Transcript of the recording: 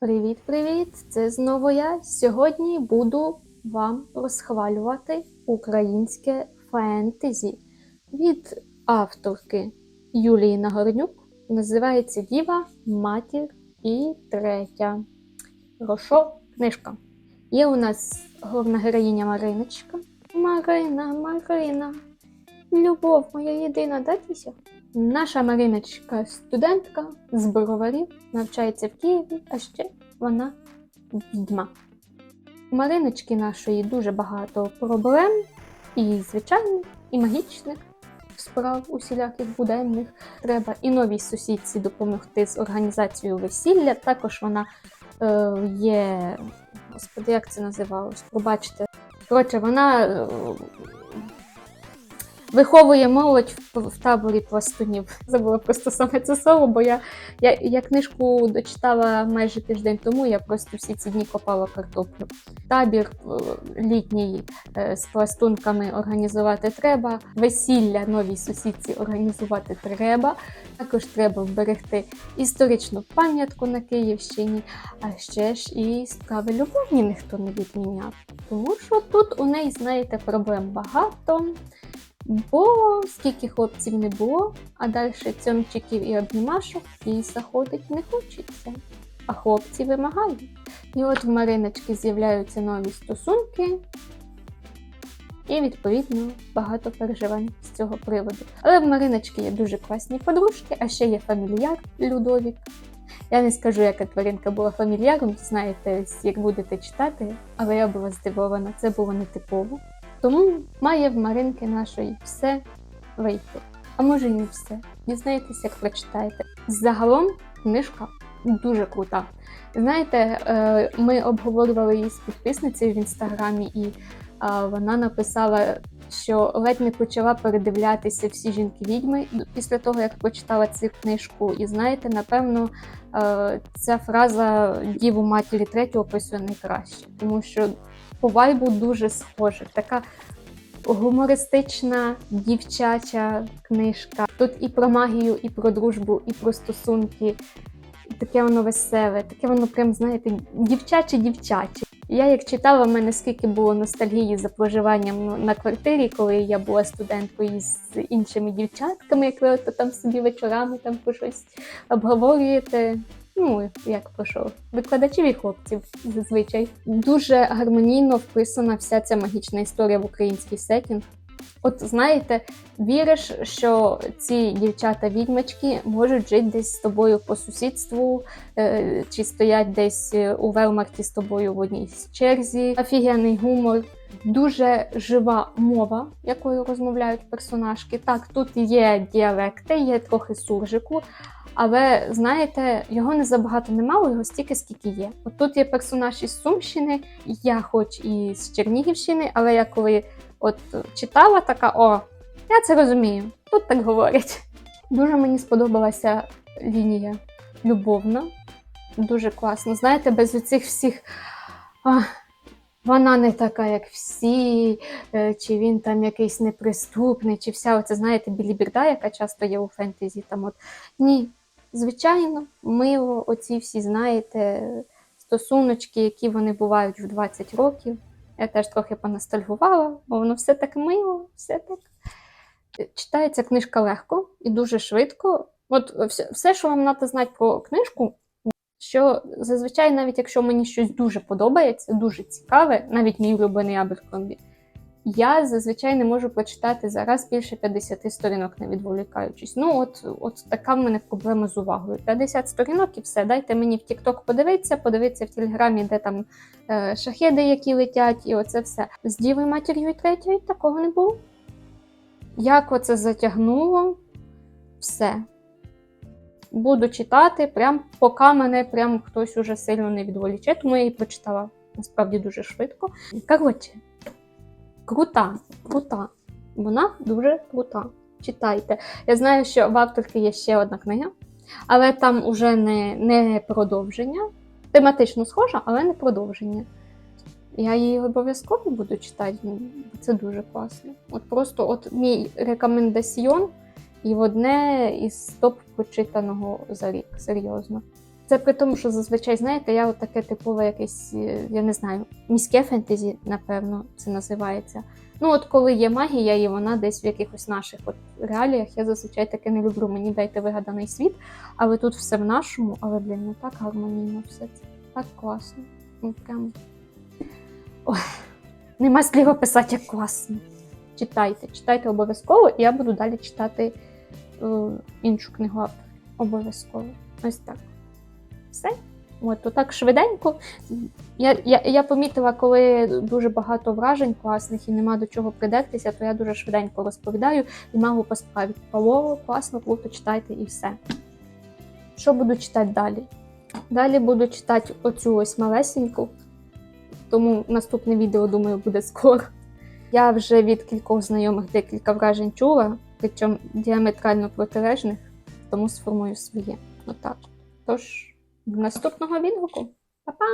Привіт-привіт! Це знову я. Сьогодні буду вам розхвалювати українське фентезі від авторки Юлії Нагорнюк. Називається Діва, Матір і Третя. Рошо книжка. Є у нас головна героїня Мариночка. Марина, Марина, любов моя єдина, датися. Наша Мариночка студентка з броварів, навчається в Києві, а ще вона відьма. У Мариночки нашої дуже багато проблем, і звичайних, і магічних справ усіляких буденних. Треба і новій сусідці допомогти з організацією весілля. Також вона е, є, господи, як це називалось? Пробачте. Коротше, вона е, виховує молодь в, таборі пластунів. Забула просто саме це слово, бо я, я, я книжку дочитала майже тиждень тому, я просто всі ці дні копала картоплю. Табір е, літній е, з пластунками організувати треба, весілля новій сусідці організувати треба. Також треба вберегти історичну пам'ятку на Київщині, а ще ж і справи любовні ніхто не відміняв. Тому що тут у неї, знаєте, проблем багато. Бо скільки хлопців не було, а далі цьомчиків і обнімашок їй заходить не хочеться. А хлопці вимагають. І от в Мариночки з'являються нові стосунки, і, відповідно, багато переживань з цього приводу. Але в Мариночки є дуже класні подружки, а ще є фамільяр Людовік. Я не скажу, яка тваринка була фамільяром, знаєте, як будете читати, але я була здивована, це було нетипово. Тому має в Маринки нашої все вийти. А може і все. Дізнаєтесь, як прочитаєте. Загалом книжка дуже крута. Знаєте, е, ми обговорювали її з підписницею в інстаграмі, і вона написала, що ледь не почала передивлятися всі жінки відьми після того, як прочитала цю книжку. І знаєте, напевно, е, ця фраза Діву матері третього описує найкраще, тому що по вайбу дуже схоже. Така гумористична дівчача книжка. Тут і про магію, і про дружбу, і про стосунки. Таке воно веселе, таке воно прям, знаєте, дівчаче-дівчаче. Я як читала, в мене скільки було ностальгії за проживанням на квартирі, коли я була студенткою з іншими дівчатками, як ви от там собі вечорами там по щось обговорюєте. Ну, як про що, викладачів і хлопців зазвичай. Дуже гармонійно вписана вся ця магічна історія в український сетінг. От знаєте, віриш, що ці дівчата-відьмачки можуть жити десь з тобою по сусідству, е, чи стоять десь у Велмарті з тобою в одній черзі. Офігенний гумор, дуже жива мова, якою розмовляють персонажки. Так, тут є діалекти, є трохи суржику. Але знаєте, його не забагато немало, його стільки, скільки є. От тут є персонаж із Сумщини, я хоч і з Чернігівщини, але я коли от читала, така о, я це розумію. Тут так говорять. Дуже мені сподобалася лінія любовна, дуже класно. Знаєте, без оцих всіх. А, вона не така, як всі, е, чи він там якийсь неприступний, чи вся оця, знаєте, біліберда, яка часто є у фентезі. Там от. Ні, Звичайно, мило, оці всі, знаєте, стосуночки, які вони бувають в 20 років. Я теж трохи поностальгувала, бо воно все так мило, все так. Читається книжка легко і дуже швидко. От все, все що вам треба знати про книжку, що зазвичай, навіть якщо мені щось дуже подобається, дуже цікаве, навіть мій улюблений Аберкромбі, я зазвичай не можу прочитати зараз більше 50 сторінок, не відволікаючись. Ну, от от така в мене проблема з увагою. 50 сторінок і все. Дайте мені в TikTok подивитися, подивитися в Телеграмі, де там е, шахеди, які летять, і оце все. З дівою матір'ю і третьою такого не було. Як оце затягнуло, все. Буду читати, прям поки мене прям хтось уже сильно не відволіче, тому я її прочитала насправді дуже швидко. Коротше, крута, крута. Вона дуже крута. Читайте. Я знаю, що в авторки є ще одна книга, але там уже не не продовження. Тематично схожа, але не продовження. Я її обов'язково буду читати, бо це дуже класно. От просто от мій рекомендаціон і одне із топ прочитаного за рік. Серйозно. Це при тому, що зазвичай, знаєте, я от таке типове якесь, е, я не знаю, міське фентезі, напевно, це називається. Ну, от коли є магія, і вона десь в якихось наших от реаліях, я зазвичай таке не люблю. Мені дайте вигаданий світ, але тут все в нашому, але блін, ну так гармонійно все це. Так класно. Ну, прям. Ой, нема слів описати, як класно. Читайте, читайте обов'язково, і я буду далі читати е, іншу книгу. Обов'язково. Ось так. Все. От, то так швиденько. Я, я, я помітила, коли дуже багато вражень класних і нема до чого придертися, то я дуже швиденько розповідаю і можу по справі. Павло, класно, круто, читайте і все. Що буду читати далі? Далі буду читати оцю ось малесеньку, тому наступне відео, думаю, буде скоро. Я вже від кількох знайомих декілька вражень чула, причому діаметрально протилежних, тому сформую своє. Отак. Тож, до наступного відгуку. Па-па!